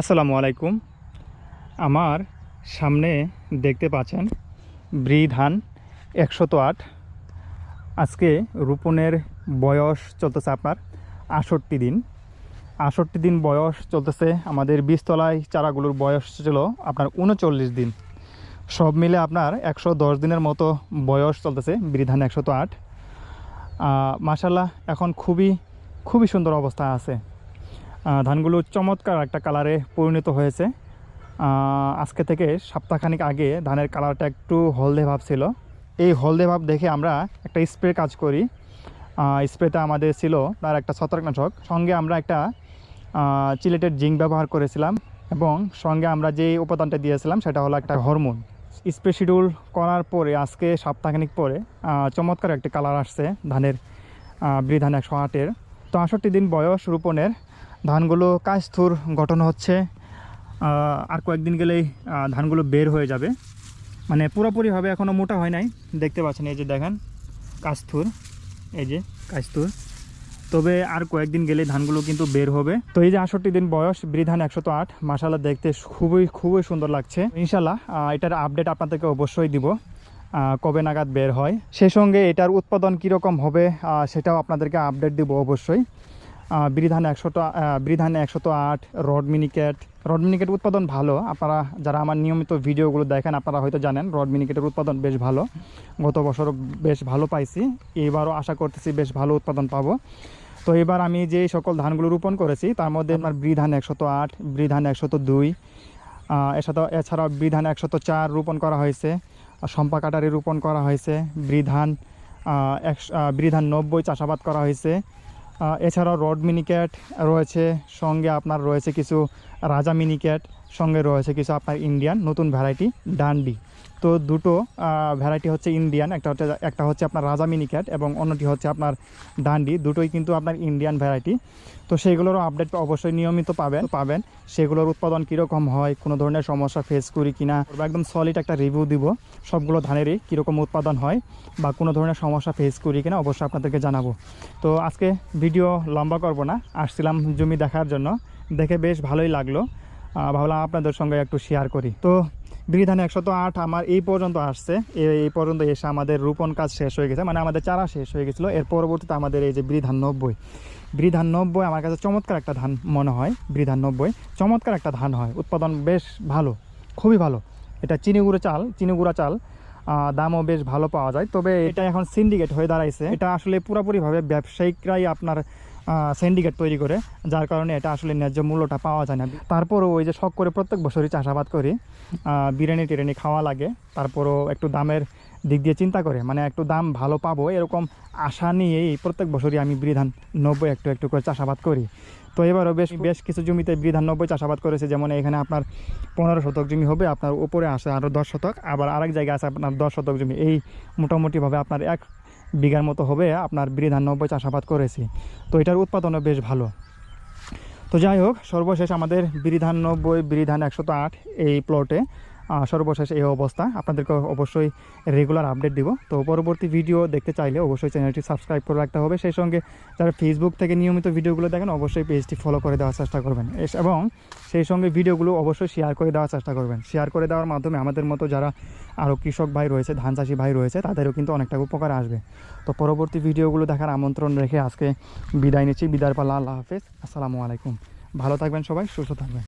আসসালামু আলাইকুম। আমার সামনে দেখতে পাচ্ছেন ব্রি ধান একশত আট। আজকে রোপণের বয়স চলতেছে আপনার আষট্টি দিন। আষট্টি দিন বয়স চলতেছে আমাদের বীজতলায়, চারাগুলোর বয়স ছিল আপনার উনচল্লিশ দিন। সব মিলে আপনার একশো দশ দিনের মতো বয়স চলতেছে ব্রি ধান একশত আট। মাসাল্লাহ এখন খুবই খুবই সুন্দর অবস্থা আছে। ধানগুলো চমৎকার একটা কালারে পরিণত হয়েছে। আজকে থেকে সপ্তাহখানিক আগে ধানের কালারটা একটু হলদে ভাব ছিল। এই হলদে ভাব দেখে আমরা একটা স্প্রে কাজ করি। স্প্রেটা আমাদের ছিল তার একটা ছত্রাকনাশক। সঙ্গে আমরা একটা চিলেটের জিঙ্ক ব্যবহার করেছিলাম এবং সঙ্গে আমরা যে উপাদানটা দিয়েছিলাম সেটা হলো একটা হরমোন স্প্রে শিডিউল করার পরে আজকে সপ্তাহখানিক পরে চমৎকার একটা কালার আসছে ধানের বৃ ধান একশো আটের। তো আষট্টি দিন বয়স রোপণের ধানগুলো কাজথুর গঠন হচ্ছে আর কয়েকদিন গেলেই ধানগুলো বের হয়ে যাবে। মানে পুরোপুরিভাবে এখনও মোটা হয় নাই, দেখতে পাচ্ছেন এই যে দেখেন কাজথুর এই যে কাজথুর তবে আর কয়েকদিন গেলে ধানগুলো কিন্তু বের হবে। তো এই যে আষট্টি দিন বয়স বৃধান একশত আট মাসাল্লাহ দেখতে খুবই খুবই সুন্দর লাগছে। ইনশাল্লাহ এটার আপডেট আপনাদেরকে অবশ্যই দিব কবে নাগাদ বের হয়। সেই সঙ্গে এটার উৎপাদন কীরকম হবে সেটাও আপনাদেরকে আপডেট দিব অবশ্যই। বিধান একশত বিধান একশত আট, রড মিনিকেট। রড মিনিকেট উৎপাদন ভালো। আপনারা যারা আমার নিয়মিত ভিডিওগুলো দেখেন, আপনারা হয়তো জানেন, রড মিনিকেটের উৎপাদন বেশ ভালো। গত বছরও বেশ ভালো পাইছি। এবারও আশা করতেছি বেশ ভালো উৎপাদন পাবো। তো এবার আমি যে সকল ধানগুলো রোপণ করেছি, তার মধ্যে আমার বৃধান একশত আট বৃধান একশত দুই এছাড়া, এছাড়াও বৃধান একশত চার রোপণ করা হয়েছে সম্পা কাটারি রোপণ করা হয়েছে বৃধান একশো বৃধান নব্বই চাষাবাদ করা হয়েছে এছাড়াও রড মিনিক্যাট রয়েছে সঙ্গে আপনার রয়েছে কিছু রাজা মিনিক্যাট। সঙ্গে রয়েছে কিছু আপনার ইন্ডিয়ান নতুন ভ্যারাইটি ডান্ডি। তো দুটো ভ্যারাইটি হচ্ছে ইন্ডিয়ান একটা হচ্ছে একটা হচ্ছে আপনার রাজা মিনিক্যাট এবং অন্যটি হচ্ছে আপনার ডান্ডি। দুটোই কিন্তু আপনার ইন্ডিয়ান ভ্যারাইটি তো সেগুলোরও আপডেট অবশ্যই নিয়মিত পাবেন পাবেন। সেগুলোর উৎপাদন কীরকম হয়, কোনো ধরনের সমস্যা ফেস করি কিনা একদম সলিড একটা রিভিউ দিব। সবগুলো ধানেরই কীরকম উৎপাদন হয় বা কোনো ধরনের সমস্যা ফেস করি কিনা অবশ্যই আপনাদেরকে জানাব। তো আজকে ভিডিও লম্বা করব না, আসছিলাম জমি দেখার জন্য। দেখে বেশ ভালোই লাগল। ভাবলাম আপনাদের সঙ্গে একটু শেয়ার করি। তো বিধান একশত আট আমার এই পর্যন্ত আসছে। এই পর্যন্ত এসে আমাদের রোপণ কাজ শেষ হয়ে গেছে। মানে আমাদের চারা শেষ হয়ে গেছিল। এর পরবর্তীতে আমাদের এই যে বৃধান নব্বই। বৃধান নব্বই আমার কাছে চমৎকার একটা ধান মনে হয়। বৃধান নব্বই চমৎকার একটা ধান হয়। উৎপাদন বেশ ভালো, খুবই ভালো। এটা চিনিগুড়ো চাল, চিনিগুড়া চাল দামও বেশ ভালো পাওয়া যায়। তবে এটা এখন সিন্ডিকেট হয়ে দাঁড়াইছে। এটা আসলে পুরোপুরিভাবে ব্যবসায়িকরাই আপনার সিন্ডিকেট তৈরি করে, যার কারণে এটা আসলে ন্যায্য মূল্যটা পাওয়া যায় না। তারপরও ওই যে শখ করে প্রত্যেক বছরই চাষাবাদ করি। বিরিয়ানি টিরিয়ানি খাওয়া লাগে, তারপরও একটু দামের দিক দিয়ে চিন্তা করে মানে একটু দাম ভালো পাবো, এরকম আশা নিয়েই প্রত্যেক বছরই আমি বিধান নব্বই একটু একটু করে চাষাবাদ করি। তো এবারও বেশ বেশ কিছু জমিতে বিধান নব্বই চাষাবাদ করেছে, যেমন এখানে আপনার পনেরো শতক জমি হবে, আপনার উপরে আসে আরও দশ শতক, আবার আরেক জায়গায় আছে আপনার দশ শতক জমি। এই মোটামুটিভাবে আপনার এক বিঘার মতো হবে আপনার বিড়ি ধান নব্বই চাষাবাদ করেছি। তো এটার উৎপাদনও বেশ ভালো। তো যাই হোক, সর্বশেষ আমাদের বিড়ি ধান নব্বই বিরিধান একশত আট এই প্লটে সর্বশেষ এই অবস্থা। আপনাদেরকে অবশ্যই রেগুলার আপডেট দিব। তো পরবর্তী ভিডিও দেখতে চাইলে অবশ্যই চ্যানেলটি সাবস্ক্রাইব করে রাখতে হবে। সেই সঙ্গে যারা ফেসবুক থেকে নিয়মিত ভিডিওগুলো দেখেন, অবশ্যই পেজটি ফলো করে দেওয়ার চেষ্টা করবেন। এবং সেই সঙ্গে ভিডিওগুলো অবশ্যই শেয়ার করে দেওয়ার চেষ্টা করবেন। শেয়ার করে দেওয়ার মাধ্যমে আমাদের মতো যারা আরও কৃষক ভাই রয়েছে, ধান চাষি ভাই রয়েছে, তাদেরও কিন্তু অনেকটা উপকার আসবে। তো পরবর্তী ভিডিওগুলো দেখার আমন্ত্রণ রেখে আজকে বিদায় নিচ্ছি। বিদায় পাল্লা, আল্লাহ হাফেজ। আসসালামু আলাইকুম। ভালো থাকবেন সবাই, সুস্থ থাকবেন।